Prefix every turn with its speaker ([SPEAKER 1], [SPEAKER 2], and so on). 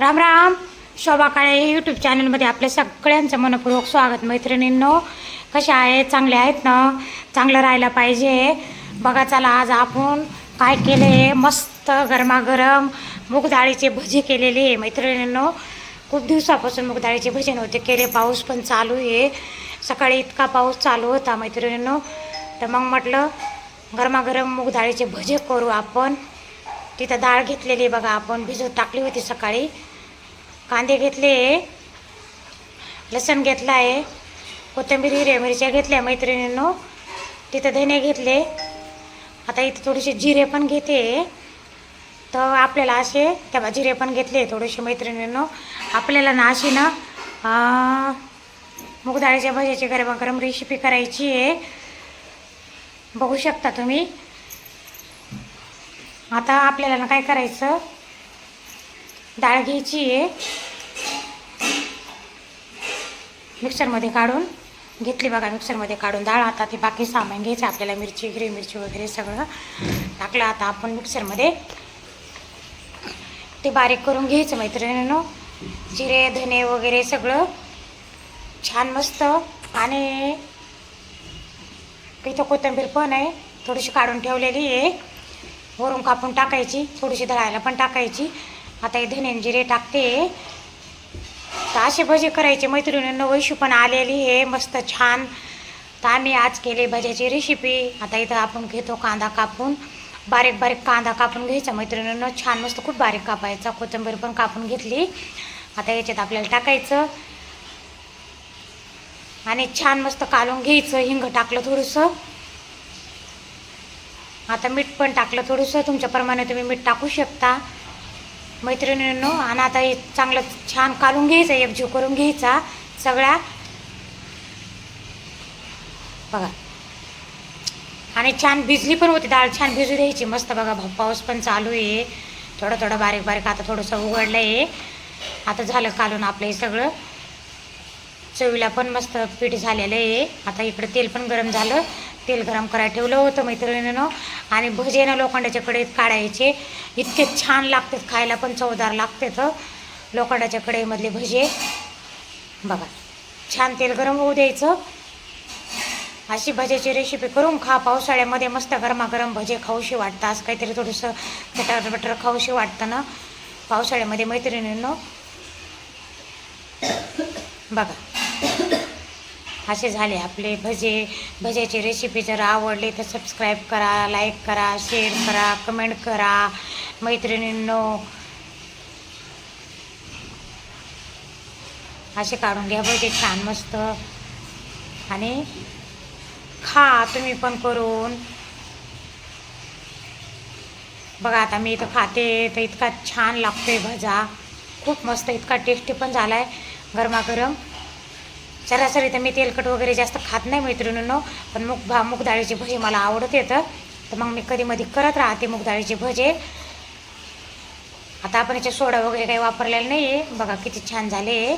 [SPEAKER 1] Ram Ram. Shobha Kale YouTube चॅनलमध्ये आपल्या सगळ्यांचं मनपूर्वक स्वागत मैत्रिणींनो. कशा आहेत? चांगले आहेत ना? चांगलं राहायला पाहिजे. बघा चला आज आपण काय केले मस्त गरमागरम मूग भजे केलेले आहे मैत्रिणींनो. खूप दिवसापासून मूग भजे नव्हते केले. पाऊस पण चालू आहे. सकाळी इतका पाऊस चालू होता मैत्रिणींनो. तर मग म्हटलं गरमागरम मूगडाळीचे भजे करू आपण. तिथं डाळ घेतलेली आहे बघा आपण भिजत टाकली होती सकाळी. कांदे घेतले लसण घेतला आहे. कोथिंबीर हिरव्या मिरच्या घेतल्या मैत्रिणींनो. तिथं धने घेतले. आता इथं थोडेसे जिरे पण घेते. तर आपल्याला असे तेव्हा जिरे पण घेतले थोडेसे मैत्रिणींनो. आपल्याला ना अशी ना मूगडाळीच्या भज्याची गरम भज्याची गरमागरम रेसिपी करायची आहे. बघू शकता तुम्ही. आता आपल्याला ना काय करायचं? डाळ घ्यायची आहे. मिक्सरमध्ये काढून घेतली बघा मिक्सरमध्ये काढून. डाळ आता ते बाकी सामान घ्यायचं आपल्याला मिरची हिरवी मिरची वगैरे सगळं टाकलं. आता आपण मिक्सरमध्ये ते बारीक करून घ्यायचं मैत्रिणीनं. जिरे धने वगैरे सगळं छान मस्त आणि इथं कोथिंबीर पण आहे. थोडीशी काढून ठेवलेली आहे. वरून कापून टाकायची थोडीशी दळायला पण टाकायची. आता हे धने जिरे टाकते. तर असे भजे करायचे. मैत्रिणींना वैशू पण आलेली आहे. मस्त छान. तर आम्ही आज केले भज्याची रेसिपी आता इथं आपण घेतो कांदा कापून. बारीक बारीक कांदा कापून घ्यायचा. मैत्रिणींना छान मस्त खूप बारीक कापायचा. कोथिंबीर पण कापून घेतली. आता याच्यात आपल्याला टाकायचं. आणि छान मस्त कालून घ्यायचं. हिंग टाकलं थोडंसं. आता मीठ पण टाकलं थोडंसं. तुमच्याप्रमाणे तुम्ही मीठ टाकू शकता. मैत्रिणींनो आणि आता हे चांगलं छान काढून घ्यायचं एकजीव करून घ्यायचा सगळ्या बघा. आणि छान भिजली पण होती डाळ छान भिजू द्यायची. मस्त बघा पाऊस पण चालू आहे. थोडं थोडं बारीक बारीक आता थोडंसं उघडलं आहे. आता झालं कालून आपलं हे सगळं. चवीला पण मस्त पीठ झालेलं आहे. आता इकडं तेल पण गरम झालं. तेल गरम करायला ठेवलं होतं मैत्रिणीनं. आणि भजे ना लोखंडाच्या कढईत काढायचे. इतके छान लागतात खायला पण चवदार लागतात लोखंडाच्या कढईमधले भजे. बघा छान तेल गरम होऊ द्यायचं. अशी भज्याची रेसिपी करून खा. पावसाळ्यामध्ये मस्त गरमागरम भजे खाऊशी वाटतं. असं काहीतरी थोडंसं बटर बटर खाऊशी वाटतं ना. पावसाळ्यामध्ये मैत्रिणींनो. बघा. असे झाले आपले भजे. भज्याची रेसिपी जर आवडली तर सबस्क्राईब करा लाईक करा शेअर करा कमेंट करा. मैत्रिणींनो असे काढून घ्या भजे छान मस्त. आणि खा तुम्ही पण करून. बघा आता मी इथं खाते तर इतका छान लागतोय भजा. खूप मस्त इतका टेस्टी पण झाला आहे गरमागरम. सरासरी तर मी तेलकट वगैरे जास्त खात नाही मैत्रिणींनो पण मूग भा मूग डाळीचे भजे मला आवडत येतं. तर मग मी कधी मधी करत राहते मूग डाळीचे भजे. आता आपण याच्यात सोडा वगैरे काही वापरलेला नाही आहे बघा किती छान झाले. आहे